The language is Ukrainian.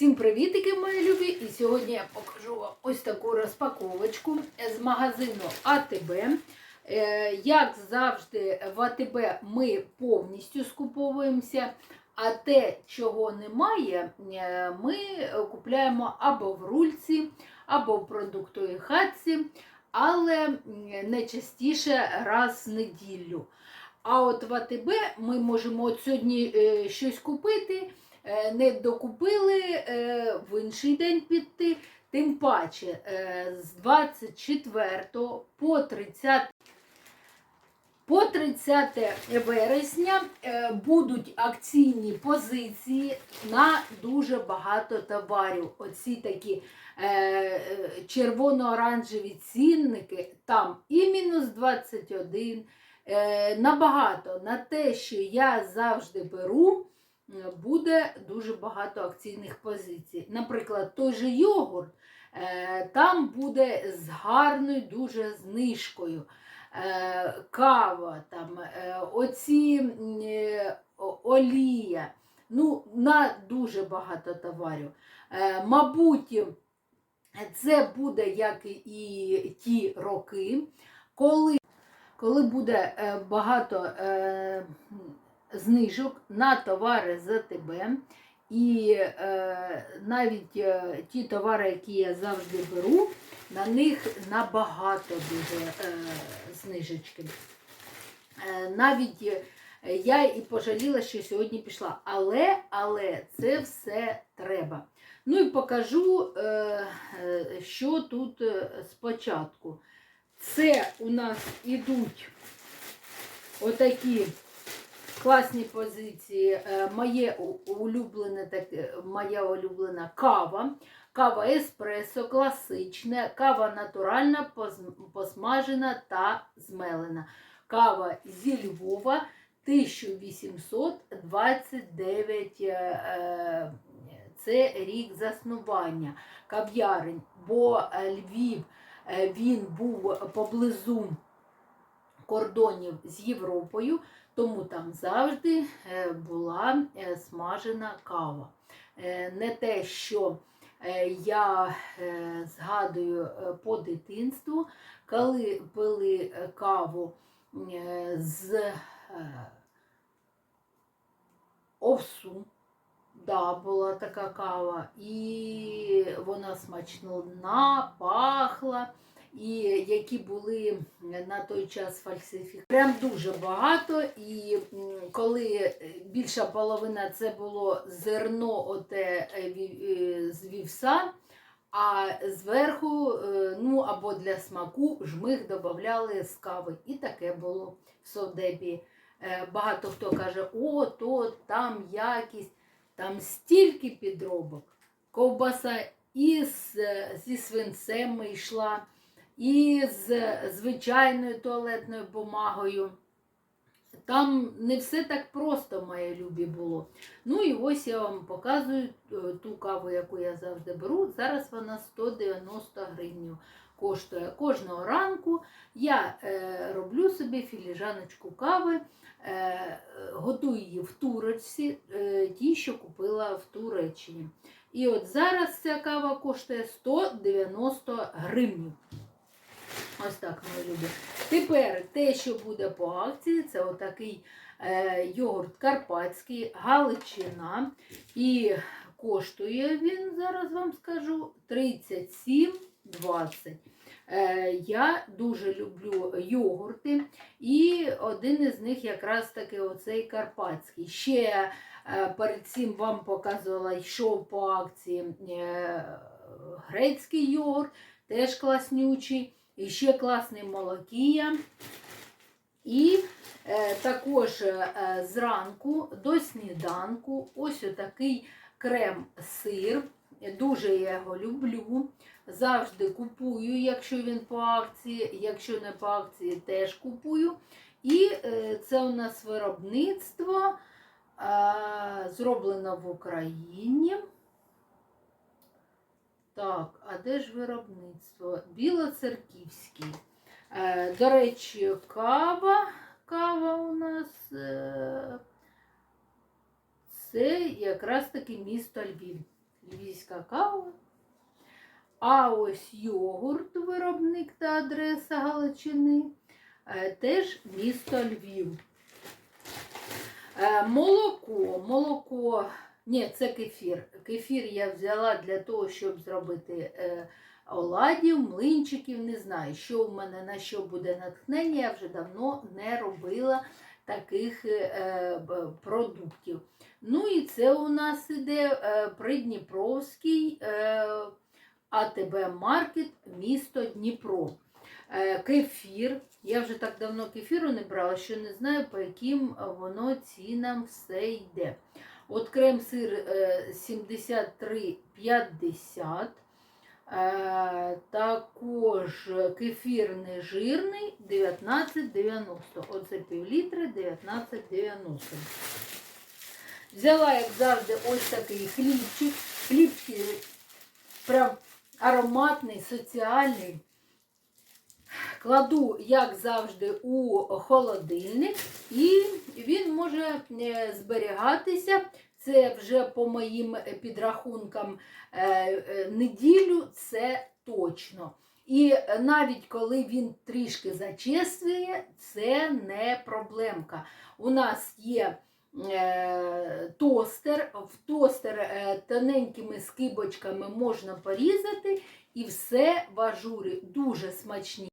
Всім привітики, мої любі! І сьогодні я покажу вам ось таку розпаковочку з магазину АТБ. Е, Як завжди, в АТБ ми повністю скуповуємося, а те, чого немає, е, ми купуємо або в рульці, або в продуктовій хатці, але м, не частіше раз в неділю. А от в АТБ ми можемо от сьогодні е, щось купити, не докупили е, в інший день піти. Тим паче е, з 24 по 30 по 30 вересня е, будуть акційні позиції на дуже багато товарів. Оці такі е, е, червоно-оранжеві цінники, там і мінус 21, е, набагато на те, що я завжди беру, е, буде дуже багато акційних позицій. Наприклад, той же йогурт, е, там буде з гарною дуже знижкою. Е, Кава, там, е, оці е, олія, ну, на дуже багато товарів. Е, Мабуть, це буде як і ті роки, коли, коли буде е, багато е, знижок на товари з АТБ. І е, навіть е, ті товари, які я завжди беру, на них набагато дуже е, знижечки. Е, навіть е, я і пожаліла, що сьогодні пішла. Але, але це все треба. Ну і покажу, е, е, що тут е, спочатку. Це у нас ідуть отакі класні позиції. Е, Моє улюблене таке, моя улюблена кава. Кава еспресо, класична, кава натуральна, посмажена та змелена. Кава зі Львова 1829. е, е, Це рік заснування. Кав'ярень, бо е, Львів е, він був поблизу кордонів з Європою, тому там завжди е, була е, смажена кава. Е, Не те, що я згадую по дитинству, коли пили каву з овсу. Да, була така кава, і вона смачна, пахла, і які були на той час фальсифікації. Прям дуже багато. І коли більша половина це було зерно оте е, е, з вівса, а зверху, е, ну або для смаку, жмих додавали з кави. І таке було в совдепі. Багато хто каже, о, то там якість, там стільки підробок. Ковбаса із, зі свинцем йшла, і з звичайною туалетною бумагою. Там не все так просто, моє любі, було. Ну і ось я вам показую е, ту каву, яку я завжди беру. Зараз вона 190 гривень коштує. Кожного ранку я е, роблю собі філіжаночку кави, е, готую її в турочці, е, ті, що купила в Туреччині. І от зараз ця кава коштує 190 гривень. Ось так, мої любі. Тепер те, що буде по акції, це отакий е, йогурт карпатський, галичина. І коштує він, зараз вам скажу, 37,20. Е, я дуже люблю йогурти, і один із них якраз таки оцей карпатський. Ще е, перед цим вам показувала, йшов по акції е, грецький йогурт, теж класнючий. І ще класний молокія. І е, також е, зранку до сніданку ось отакий крем-сир. Дуже я його люблю. Завжди купую, якщо він по акції, якщо не по акції, теж купую. І е, це у нас виробництво е, зроблено в Україні. Де ж виробництво? Білоцерківський. Е, до речі, кава. Кава у нас е, це якраз таки місто Львів. львівська кава. А ось йогурт, виробник та адреса Галичини, е, теж місто Львів. Молоко, молоко, ні, це кефір. Кефір я взяла для того, щоб зробити е, оладів, млинчиків, не знаю, що в мене на що буде натхнення, я вже давно не робила таких е, продуктів. Ну і це у нас іде е, Придніпровський е, АТБ Маркет, місто Дніпро. Е, Кефір. Я вже так давно кефіру не брала, що не знаю, по яким воно цінам все йде. От крем-сир е, 73,50. Е, Також кефір нежирний 19,90. Оце пів літри 19,90. Взяла, як завжди, ось такий хлібчик. Хлібчик прям ароматний, соціальний. Кладу, як завжди, у холодильник, і він може е, зберігатися. Це вже по моїм підрахункам е, е, неділю, це точно. І навіть коли він трішки зачесує, це не проблемка. У нас є тостер, в тостер тоненькими скибочками можна порізати, і все в ажурі дуже смачні.